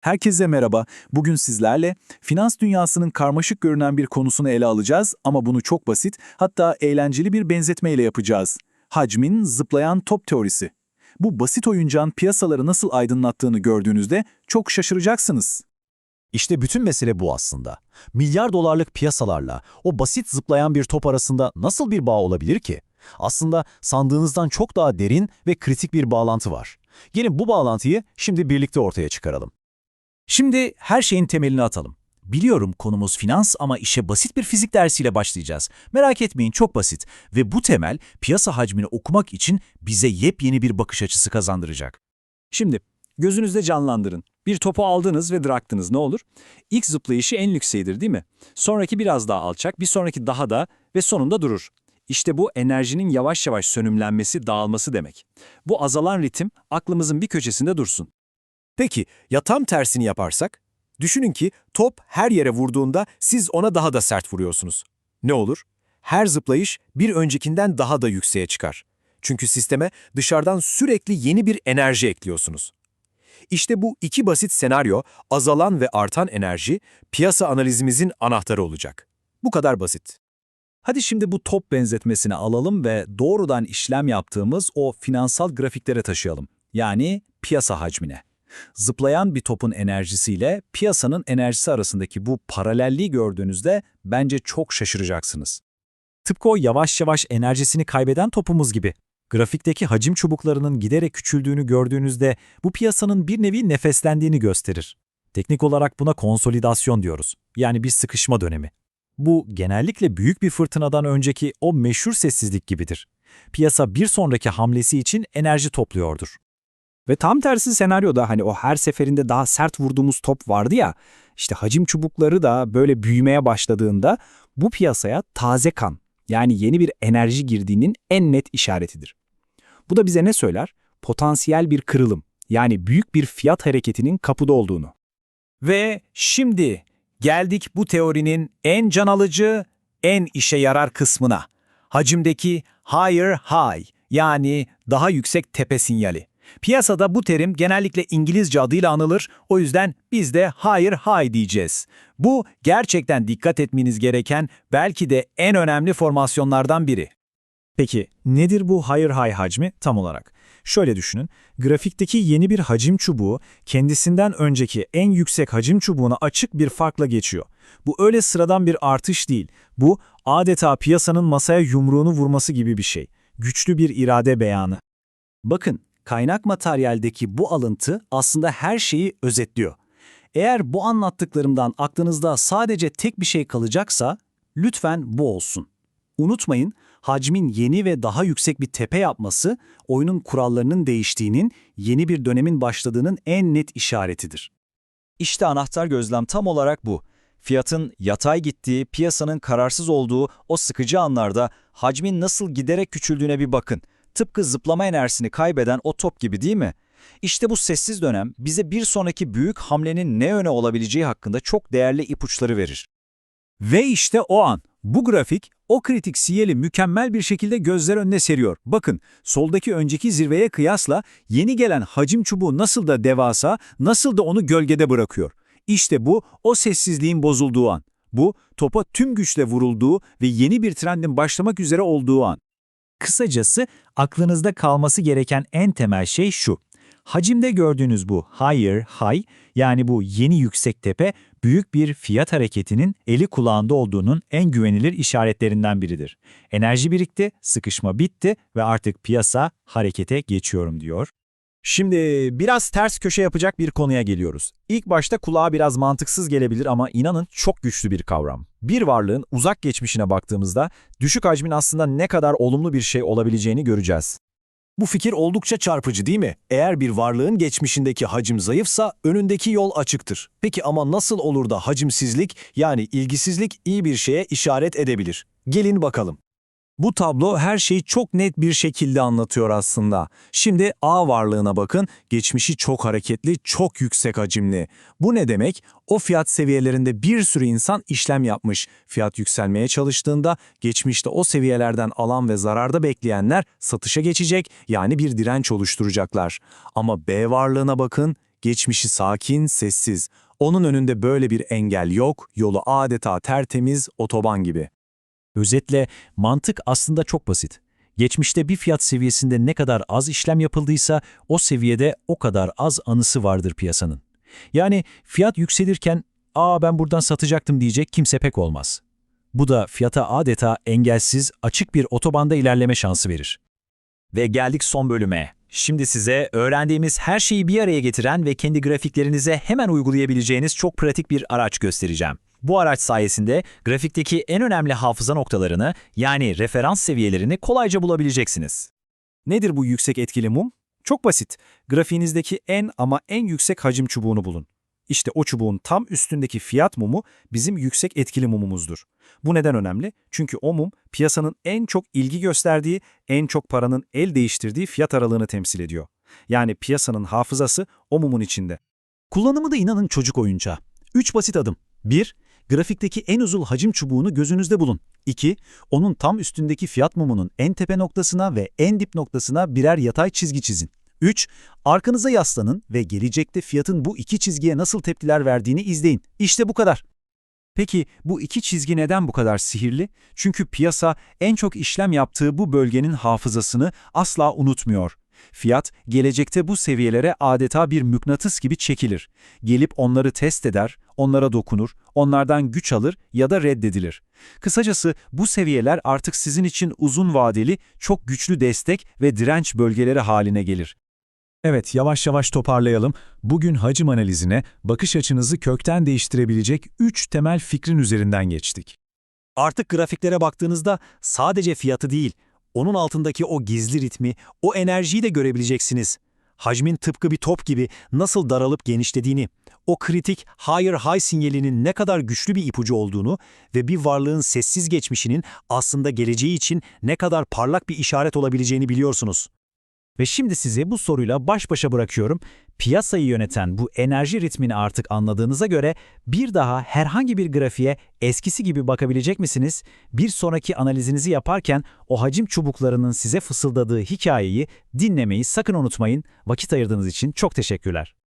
Herkese merhaba. Bugün sizlerle finans dünyasının karmaşık görünen bir konusunu ele alacağız ama bunu çok basit, hatta eğlenceli bir benzetmeyle yapacağız. Hacmin zıplayan top teorisi. Bu basit oyuncağın piyasaları nasıl aydınlattığını gördüğünüzde çok şaşıracaksınız. İşte bütün mesele bu aslında. Milyar dolarlık piyasalarla o basit zıplayan bir top arasında nasıl bir bağ olabilir ki? Aslında sandığınızdan çok daha derin ve kritik bir bağlantı var. Gelin bu bağlantıyı şimdi birlikte ortaya çıkaralım. Şimdi her şeyin temelini atalım. Biliyorum konumuz finans ama işe basit bir fizik dersiyle başlayacağız. Merak etmeyin çok basit ve bu temel piyasa hacmini okumak için bize yepyeni bir bakış açısı kazandıracak. Şimdi gözünüzde canlandırın. Bir topu aldınız ve bıraktınız ne olur? İlk zıplayışı en yükseğidir değil mi? Sonraki biraz daha alçak, bir sonraki daha da ve sonunda durur. İşte bu enerjinin yavaş yavaş sönümlenmesi, dağılması demek. Bu azalan ritim aklımızın bir köşesinde dursun. Peki ya tam tersini yaparsak? Düşünün ki top her yere vurduğunda siz ona daha da sert vuruyorsunuz. Ne olur? Her zıplayış bir öncekinden daha da yükseğe çıkar. Çünkü sisteme dışarıdan sürekli yeni bir enerji ekliyorsunuz. İşte bu iki basit senaryo, azalan ve artan enerji, piyasa analizimizin anahtarı olacak. Bu kadar basit. Hadi şimdi bu top benzetmesini alalım ve doğrudan işlem yaptığımız o finansal grafiklere taşıyalım. Yani piyasa hacmine. Zıplayan bir topun enerjisiyle piyasanın enerjisi arasındaki bu paralelliği gördüğünüzde bence çok şaşıracaksınız. Tıpkı o yavaş yavaş enerjisini kaybeden topumuz gibi. Grafikteki hacim çubuklarının giderek küçüldüğünü gördüğünüzde bu piyasanın bir nevi nefeslendiğini gösterir. Teknik olarak buna konsolidasyon diyoruz. Yani bir sıkışma dönemi. Bu genellikle büyük bir fırtınadan önceki o meşhur sessizlik gibidir. Piyasa bir sonraki hamlesi için enerji topluyordur. Ve tam tersi senaryoda hani o her seferinde daha sert vurduğumuz top vardı ya, işte hacim çubukları da böyle büyümeye başladığında bu piyasaya taze kan, yani yeni bir enerji girdiğinin en net işaretidir. Bu da bize ne söyler? Potansiyel bir kırılım, yani büyük bir fiyat hareketinin kapıda olduğunu. Ve şimdi geldik bu teorinin en can alıcı, en işe yarar kısmına. Hacimdeki higher high yani daha yüksek tepe sinyali. Piyasada bu terim genellikle İngilizce adıyla anılır, o yüzden biz de higher high diyeceğiz. Bu gerçekten dikkat etmeniz gereken belki de en önemli formasyonlardan biri. Peki nedir bu higher high hacmi tam olarak? Şöyle düşünün, grafikteki yeni bir hacim çubuğu kendisinden önceki en yüksek hacim çubuğuna açık bir farkla geçiyor. Bu öyle sıradan bir artış değil, bu adeta piyasanın masaya yumruğunu vurması gibi bir şey. Güçlü bir irade beyanı. Bakın, kaynak materyaldeki bu alıntı aslında her şeyi özetliyor. Eğer bu anlattıklarımdan aklınızda sadece tek bir şey kalacaksa, lütfen bu olsun. Unutmayın, hacmin yeni ve daha yüksek bir tepe yapması, oyunun kurallarının değiştiğinin, yeni bir dönemin başladığının en net işaretidir. İşte anahtar gözlem tam olarak bu. Fiyatın yatay gittiği, piyasanın kararsız olduğu o sıkıcı anlarda hacmin nasıl giderek küçüldüğüne bir bakın. Tıpkı zıplama enerjisini kaybeden o top gibi değil mi? İşte bu sessiz dönem bize bir sonraki büyük hamlenin ne yöne olabileceği hakkında çok değerli ipuçları verir. Ve işte o an, bu grafik o kritik sinyali mükemmel bir şekilde gözler önüne seriyor. Bakın, soldaki önceki zirveye kıyasla yeni gelen hacim çubuğu nasıl da devasa, nasıl da onu gölgede bırakıyor. İşte bu, o sessizliğin bozulduğu an. Bu, topa tüm güçle vurulduğu ve yeni bir trendin başlamak üzere olduğu an. Kısacası aklınızda kalması gereken en temel şey şu. Hacimde gördüğünüz bu higher high yani bu yeni yüksek tepe büyük bir fiyat hareketinin eli kulağında olduğunun en güvenilir işaretlerinden biridir. Enerji birikti, sıkışma bitti ve artık piyasa harekete geçiyorum diyor. Şimdi biraz ters köşe yapacak bir konuya geliyoruz. İlk başta kulağa biraz mantıksız gelebilir ama inanın çok güçlü bir kavram. Bir varlığın uzak geçmişine baktığımızda düşük hacmin aslında ne kadar olumlu bir şey olabileceğini göreceğiz. Bu fikir oldukça çarpıcı değil mi? Eğer bir varlığın geçmişindeki hacim zayıfsa önündeki yol açıktır. Peki ama nasıl olur da hacimsizlik yani ilgisizlik iyi bir şeye işaret edebilir? Gelin bakalım. Bu tablo her şeyi çok net bir şekilde anlatıyor aslında. Şimdi A varlığına bakın, geçmişi çok hareketli, çok yüksek hacimli. Bu ne demek? O fiyat seviyelerinde bir sürü insan işlem yapmış. Fiyat yükselmeye çalıştığında geçmişte o seviyelerden alan ve zararda bekleyenler satışa geçecek yani bir direnç oluşturacaklar. Ama B varlığına bakın, Geçmişi sakin, sessiz. Onun önünde böyle bir engel yok, yolu adeta tertemiz, otoban gibi. Özetle mantık aslında çok basit. Geçmişte bir fiyat seviyesinde ne kadar az işlem yapıldıysa o seviyede o kadar az anısı vardır piyasanın. Yani fiyat yükselirken ''Aa ben buradan satacaktım'' diyecek kimse pek olmaz. Bu da fiyata adeta engelsiz, açık bir otobanda ilerleme şansı verir. Ve geldik son bölüme. Şimdi size öğrendiğimiz her şeyi bir araya getiren ve kendi grafiklerinize hemen uygulayabileceğiniz çok pratik bir araç göstereceğim. Bu araç sayesinde grafikteki en önemli hafıza noktalarını yani referans seviyelerini kolayca bulabileceksiniz. Nedir bu yüksek etkili mum? Çok basit. Grafiğinizdeki en ama en yüksek hacim çubuğunu bulun. İşte o çubuğun tam üstündeki fiyat mumu bizim yüksek etkili mumumuzdur. Bu neden önemli? Çünkü o mum piyasanın en çok ilgi gösterdiği, en çok paranın el değiştirdiği fiyat aralığını temsil ediyor. Yani piyasanın hafızası o mumun içinde. Kullanımı da inanın çocuk oyuncağı. 3 basit adım. 1. Grafikteki en uzun hacim çubuğunu gözünüzde bulun. 2. Onun tam üstündeki fiyat mumunun en tepe noktasına ve en dip noktasına birer yatay çizgi çizin. 3. Arkanıza yaslanın ve gelecekte fiyatın bu iki çizgiye nasıl tepkiler verdiğini izleyin. İşte bu kadar. Peki bu iki çizgi neden bu kadar sihirli? Çünkü piyasa en çok işlem yaptığı bu bölgenin hafızasını asla unutmuyor. Fiyat, gelecekte bu seviyelere adeta bir mıknatıs gibi çekilir. Gelip onları test eder, onlara dokunur, onlardan güç alır ya da reddedilir. Kısacası bu seviyeler artık sizin için uzun vadeli, çok güçlü destek ve direnç bölgeleri haline gelir. Evet, yavaş yavaş toparlayalım. Bugün hacim analizine bakış açınızı kökten değiştirebilecek 3 temel fikrin üzerinden geçtik. Artık grafiklere baktığınızda sadece fiyatı değil, onun altındaki o gizli ritmi, o enerjiyi de görebileceksiniz. Hacmin tıpkı bir top gibi nasıl daralıp genişlediğini, o kritik higher high sinyalinin ne kadar güçlü bir ipucu olduğunu ve bir varlığın sessiz geçmişinin aslında geleceği için ne kadar parlak bir işaret olabileceğini biliyorsunuz. Ve şimdi sizi bu soruyla baş başa bırakıyorum. Piyasayı yöneten bu enerji ritmini artık anladığınıza göre bir daha herhangi bir grafiğe eskisi gibi bakabilecek misiniz? Bir sonraki analizinizi yaparken o hacim çubuklarının size fısıldadığı hikayeyi dinlemeyi sakın unutmayın. Vakit ayırdığınız için çok teşekkürler.